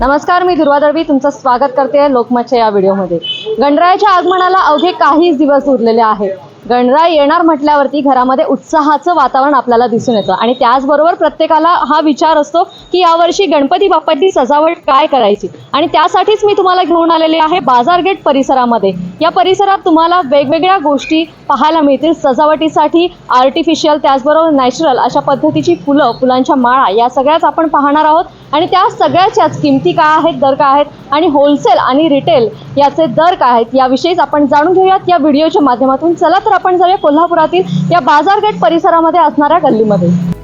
नमस्कार मी दुर्वा दळवी. तुमचं स्वागत करते लोकमतच्या या व्हिडिओमध्ये. गणरायाच्या आगमनाला अवघे काहीच दिवस उरलेले आहेत. गणराय येणार म्हटल्यावरती घरामध्ये उत्साहाचं वातावरण आपल्याला दिसून येतं. आणि त्याचबरोबर प्रत्येकाला हा विचार असतो की यावर्षी गणपती बाप्पाची सजावट काय करायची? आणि त्यासाठीच मी तुम्हाला घेऊन आलेले आहे बाजारगेट परिसरामध्ये. या परिसरात तुम्हाला वेगवेगळ्या गोष्टी पाहायला मिळतील. सजावटीसाठी आर्टिफिशियल त्याचबरोबर नॅचरल अशा पद्धतीची फुलं फुलांच्या माळा या सगळ्याच आपण पाहणार आहोत. आणि त्या सगळ्याच्याच किमती काय आहेत दर काय आहेत? आणि होलसेल आणि रिटेल याचे दर काय आहेत? याविषयीच आपण जाणून घेऊयात. या व्हिडिओच्या माध्यमातून चला तर आपण जाऊया कोल्हापुरातील या बाजारगेट परिसरामध्ये असणाऱ्या गल्लीमध्ये.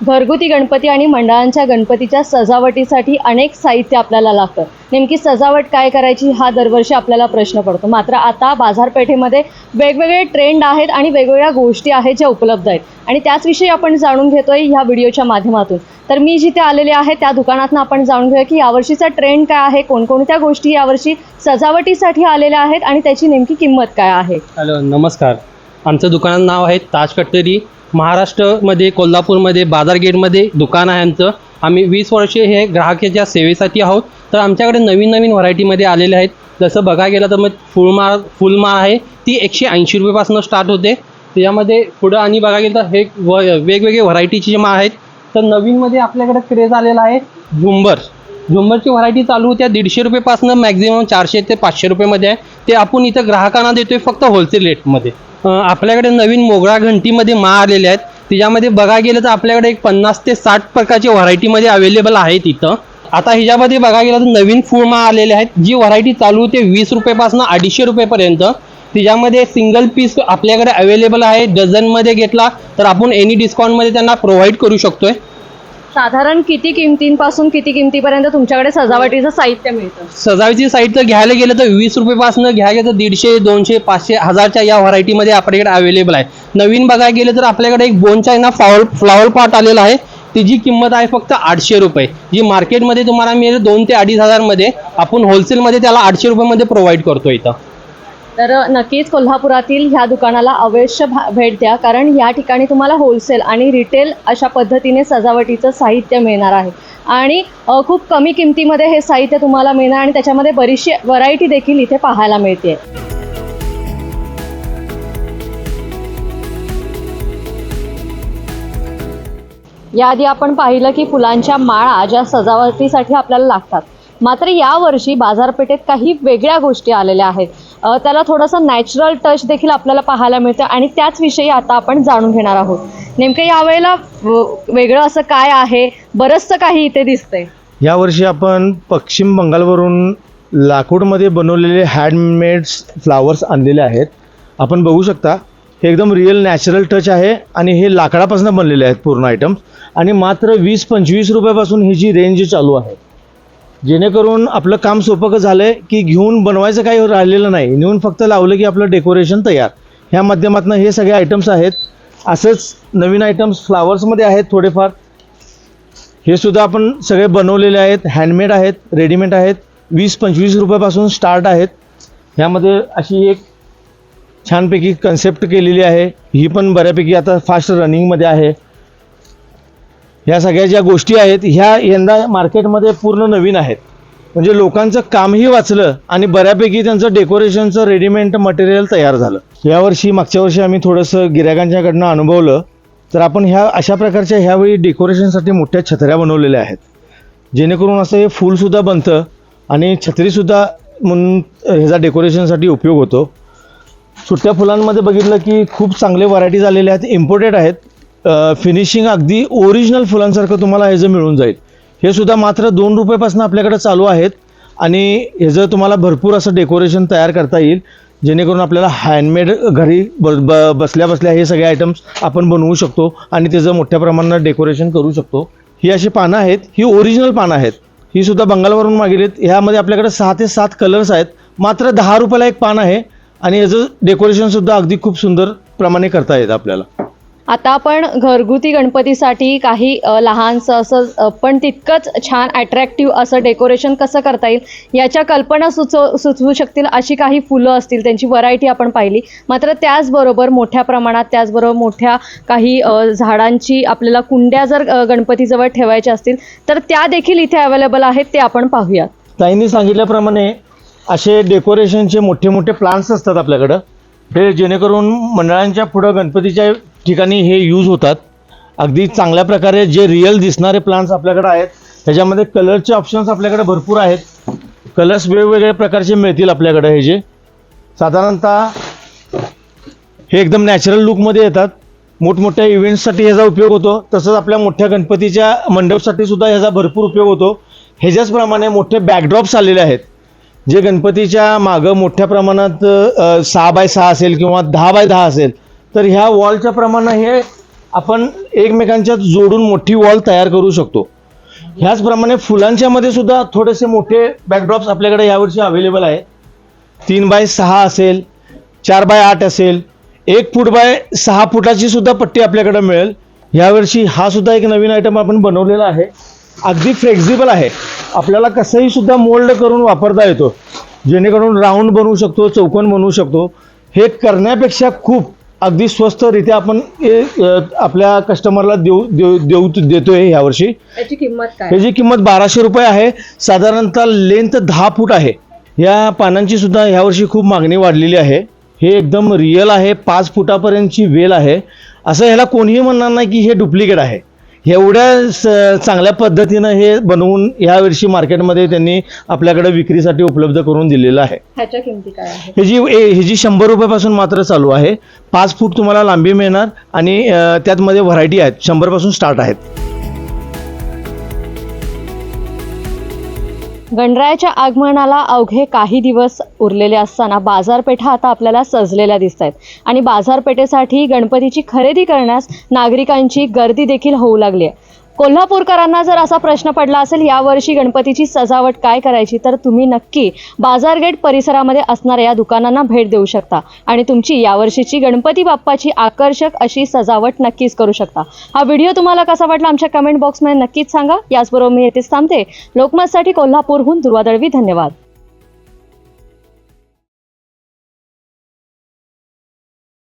घरगुती गणपती आणि मंडळांच्या गणपतीच्या सजावटीसाठी अनेक साहित्य आपल्याला लागतं. नेमकी सजावट काय करायची हा दरवर्षी आपल्याला प्रश्न पडतो. मात्र आता बाजारपेठेमध्ये वेगवेगळे ट्रेंड आहेत आणि वेगवेगळ्या गोष्टी आहेत ज्या उपलब्ध आहेत. आणि त्याचविषयी आपण जाणून घेतोय ह्या व्हिडिओच्या माध्यमातून. तर मी जिथे आलेले आहे त्या दुकानातनं आपण जाणून घेऊया की यावर्षीचा ट्रेंड काय आहे कोणकोणत्या गोष्टी यावर्षी सजावटीसाठी आलेल्या आहेत आणि त्याची नेमकी किंमत काय आहे? हॅलो नमस्कार. आमचं दुकानाचं नाव आहे ताज कट्टरी महाराष्ट्रमध्ये कोल्हापूरमध्ये बाजारगेटमध्ये दुकान आहे आमचं. आम्ही वीस वर्षे हे ग्राहकाच्या सेवेसाठी आहोत. तर आमच्याकडे नवीन नवीन व्हरायटीमध्ये आलेले आहेत. जसं बघायला गेलं तर मग फुलमाळ फुलमाळ आहे. ती एकशे ऐंशी रुपयेपासून स्टार्ट होते. त्याच्यामध्ये पुढं आणि बघायला गेलं तर हे व वेगवेगळे व्हरायटीचे माळ आहेत. तर नवीनमध्ये आपल्याकडे क्रेज आलेला आहे झुंबर. झुंबरची व्हरायटी चालू होत्या दीडशे रुपयेपासून मॅक्झिमम चारशे ते पाचशे रुपयेमध्ये आहे. ते आपण इथं ग्राहकांना देतोय फक्त होलसेल रेटमध्ये आपल्याकडे नवीन मोगळा घंटीमध्ये मा आलेले आहेत. तिच्यामध्ये बघायला गेलं तर आपल्याकडे एक पन्नास ते साठ प्रकारची व्हरायटीमध्ये अवेलेबल आहेत इथं आता ह्याच्यामध्ये बघा गेलं तर नवीन फूड मा आलेले आहेत. जी व्हरायटी चालू होते वीस रुपयेपासून अडीचशे रुपयेपर्यंत. तिच्यामध्ये सिंगल पीस आपल्याकडे अवेलेबल आहे. डझनमध्ये घेतला तर आपण एनी डिस्काउंटमध्ये त्यांना प्रोव्हाइड करू शकतोय. साधारण किती किमतींपासून किती किमतीपर्यंत तुमच्याकडे सजावटीचं साहित्य मिळतं? सजावटीची साहित्य घ्यायला गेलं तर वीस रुपयेपासून घ्यायला गेलं तर दीडशे दोनशे पाचशे हजारच्या या व्हरायटीमध्ये आपल्याकडे अवेलेबल आहे. नवीन बघायला गेलं तर आपल्याकडे एक दोनच्या आहे ना फ्लावर फ्लावर पॉट आलेला आहे. तिची किंमत आहे फक्त आठशे रुपये. जी मार्केटमध्ये तुम्हाला मिळेल दोन ते अडीच हजारमध्ये आपण होलसेलमध्ये त्याला आठशे रुपयामध्ये प्रोव्हाइड करतो इथं. तर नक्कीच कोल्हापुरातील ह्या दुकानाला अवश्य भा- भेट द्या कारण या ठिकाणी तुम्हाला होलसेल आणि रिटेल अशा पद्धतीने सजावटीचं साहित्य मिळणार आहे. आणि खूप कमी किमतीमध्ये हे साहित्य तुम्हाला मिळणार आणि त्याच्यामध्ये बरीचशी व्हरायटी देखील इथे पाहायला मिळते. याआधी आपण पाहिलं की फुलांच्या माळा ज्या सजावटीसाठी आपल्याला लागतात मात्र यावर्षी बाजारपेठेत काही वेगळ्या गोष्टी आलेल्या आहेत. त्याला थोडंसं नॅचरल टच देखील आपल्याला पाहायला मिळतं आणि त्याच विषयी आता आपण जाणून घेणार आहोत. नेमकं यावेळेला वेगळं असं काय आहे? बरंचसं काही इथे दिसतंय. यावर्षी आपण पश्चिम बंगालवरून लाकूडमध्ये बनवलेले हँडमेड्स फ्लावर्स आणलेले आहेत. आपण बघू शकता हे एकदम रिअल नॅचरल टच आहे आणि हे लाकडापासून बनलेले आहेत पूर्ण आयटम्स आणि मात्र वीस पंचवीस रुपयापासून ही जी रेंज चालू आहे जेणेकरून आपलं काम सोपं झालं आहे की घेऊन बनवायचं काही राहिलेलं नाही. नेऊन फक्त लावलं की आपलं डेकोरेशन तयार. ह्या माध्यमातून हे सगळे आयटम्स आहेत. असंच नवीन आयटम्स फ्लावर्समध्ये आहेत थोडेफार. हे सुद्धा आपण सगळे बनवलेले आहेत. हँडमेड आहेत रेडीमेड आहेत. वीस पंचवीस रुपयापासून स्टार्ट आहेत. ह्यामध्ये अशी एक छानपैकी कन्सेप्ट केलेली आहे. ही पण बऱ्यापैकी आता फास्ट रनिंगमध्ये आहे. ह्या सगळ्या ज्या गोष्टी आहेत ह्या यंदा मार्केटमध्ये पूर्ण नवीन आहेत. म्हणजे लोकांचं कामही वाचलं आणि बऱ्यापैकी त्यांचं डेकोरेशनचं रेडीमेड मटेरियल तयार झालं. यावर्षी मागच्या वर्षी आम्ही थोडंसं गिरायकांच्याकडनं अनुभवलं. तर आपण ह्या अशा प्रकारच्या ह्यावेळी डेकोरेशनसाठी मोठ्या छत्र्या बनवलेल्या आहेत. जेणेकरून असं हे फूलसुद्धा बनतं आणि छत्रीसुद्धा म्हणून ह्याचा डेकोरेशनसाठी उपयोग होतो. सुट्ट्या फुलांमध्ये बघितलं की खूप चांगले व्हरायटीज आलेले आहेत इम्पोर्टेड आहेत. फिनिशिंग अगदी ओरिजिनल फुलांसारखं तुम्हाला ह्याचं मिळून जाईल. हे सुद्धा मात्र दोन रुपयापासून आपल्याकडे चालू आहेत. आणि ह्याचं तुम्हाला भरपूर असं डेकोरेशन तयार करता येईल जेणेकरून आपल्याला हँडमेड घरी ब ब बसल्या बसल्या हे सगळे आयटम्स आपण बनवू शकतो आणि त्याचं मोठ्या प्रमाणात डेकोरेशन करू शकतो. ही अशी पानं आहेत ही ओरिजिनल पानं आहेत. ही सुद्धा बंगालवरून मागेली आहेत ह्यामध्ये आपल्याकडे सहा ते सात कलर्स आहेत. मात्र दहा रुपयाला एक पान आहे आणि याचं डेकोरेशनसुद्धा अगदी खूप सुंदर प्रमाणे करता येतं आपल्याला. आता आपण घरगुती गणपतीसाठी काही लहानसं असं पण तितकंच छान अट्रॅक्टिव्ह असं डेकोरेशन कसं करता येईल याच्या कल्पना सुचव सुचवू शकतील अशी काही फुलं असतील त्यांची व्हरायटी आपण पाहिली. मात्र त्याचबरोबर मोठ्या प्रमाणात त्याचबरोबर मोठ्या काही झाडांची आपल्याला कुंड्या जर गणपतीजवळ ठेवायच्या असतील तर त्या देखील इथे अवेलेबल आहेत ते आपण पाहूयात. ताईंनी सांगितल्याप्रमाणे असे डेकोरेशनचे मोठे मोठे प्लांट्स असतात आपल्याकडं. हे जेणेकरून मंडळांच्या पुढं गणपतीच्या ठिकाणी हे यूज होतात. अगदी चांगल्या प्रकारे जे रिअल दिसणारे प्लांट्स आपल्याकडे आहेत त्याच्यामध्ये कलरचे ऑप्शन्स आपल्याकडे भरपूर आहेत. कलर्स वेगवेगळ्या प्रकारचे मिळतील आपल्याकडे हे जे. साधारणतः हे एकदम नॅचरल लुकमध्ये येतात. मोठमोठ्या इव्हेंट्ससाठी ह्याचा उपयोग होतो. तसंच आपल्या मोठ्या गणपतीच्या मंडपसाठी सुद्धा ह्याचा भरपूर उपयोग होतो. ह्याच्याचप्रमाणे मोठे बॅकड्रॉप्स आलेले आहेत. जे गणपतीच्या मागं मोठ्या प्रमाणात सहा बाय सहा असेल किंवा दहा बाय दहा असेल तर ह्या वॉलच्या प्रमाणे हे आपण एकमेकांच्या जोडून मोठी वॉल तयार करू शकतो. ह्याचप्रमाणे फुलांच्या मध्ये सुद्धा थोडेसे मोठे बॅकड्रॉप्स आपल्याकडे यावर्षी अवेलेबल आहे तीन बाय सहा असेल चार बाय आठ असेल एक फूट बाय सहा फुटाची सुद्धा पट्टी आपल्याकडे मिळेल. यावर्षी हा सुद्धा एक नवीन आयटम आपण बनवलेला आहे. अगदी फ्लेक्झिबल आहे. आपल्याला कसंही सुद्धा मोल्ड करून वापरता येतो. जेणेकरून राऊंड बनवू शकतो चौकोन बनवू शकतो. हे करण्यापेक्षा खूप अगदी स्वस्तरित्या आपण हे अ, आपल्या कस्टमरला देऊ देऊ देऊ देतोय यावर्षी याची किंमत काय? ह्याची किंमत बाराशे रुपये आहे. साधारणतः लेंथ दहा फूट आहे. या पानांची सुद्धा ह्यावर्षी खूप मागणी वाढलेली आहे. हे एकदम रिअल आहे. पाच फुटापर्यंतची वेल आहे. असं ह्याला कोणीही म्हणणार नाही की हे डुप्लिकेट आहे. एवढ्या स- चांगल्या पद्धतीनं हे बनवून यावर्षी मार्केटमध्ये त्यांनी आपल्याकडे विक्रीसाठी उपलब्ध करून दिलेलं आहे. ह्याच्या किमती काय आहे हे जी ही जी शंभर रुपयापासून मात्र चालू आहे पाच फूट तुम्हाला लांबी मिळणार आणि त्यातमध्ये व्हरायटी आहेत शंभरपासून स्टार्ट आहेत. गणरायाच्या आगमनाला अवघे काही दिवस उरलेले असताना बाजारपेठा आता आपल्याला सजलेल्या दिसत आहेत आणि बाजारपेठेसाठी गणपतीची खरेदी करण्यास नागरिकांची गर्दी देखील होऊ लागली आहे. कोल्हापूरकरांना जर असा प्रश्न पडला असेल यावर्षी गणपतीची सजावट काय करायची? तर तुम्ही नक्की बाजारगेट परिसरामध्ये असणाऱ्या या दुकानांना भेट देऊ शकता. आणि तुमची यावर्षीची गणपती बाप्पाची आकर्षक अशी सजावट नक्कीच करू शकता. हा व्हिडिओ तुम्हाला कसा वाटला आमच्या कमेंट बॉक्समध्ये नक्कीच सांगा. याचबरोबर मी येथेच थांबते. लोकमतसाठी कोल्हापूरहून दुर्वादळवी धन्यवाद.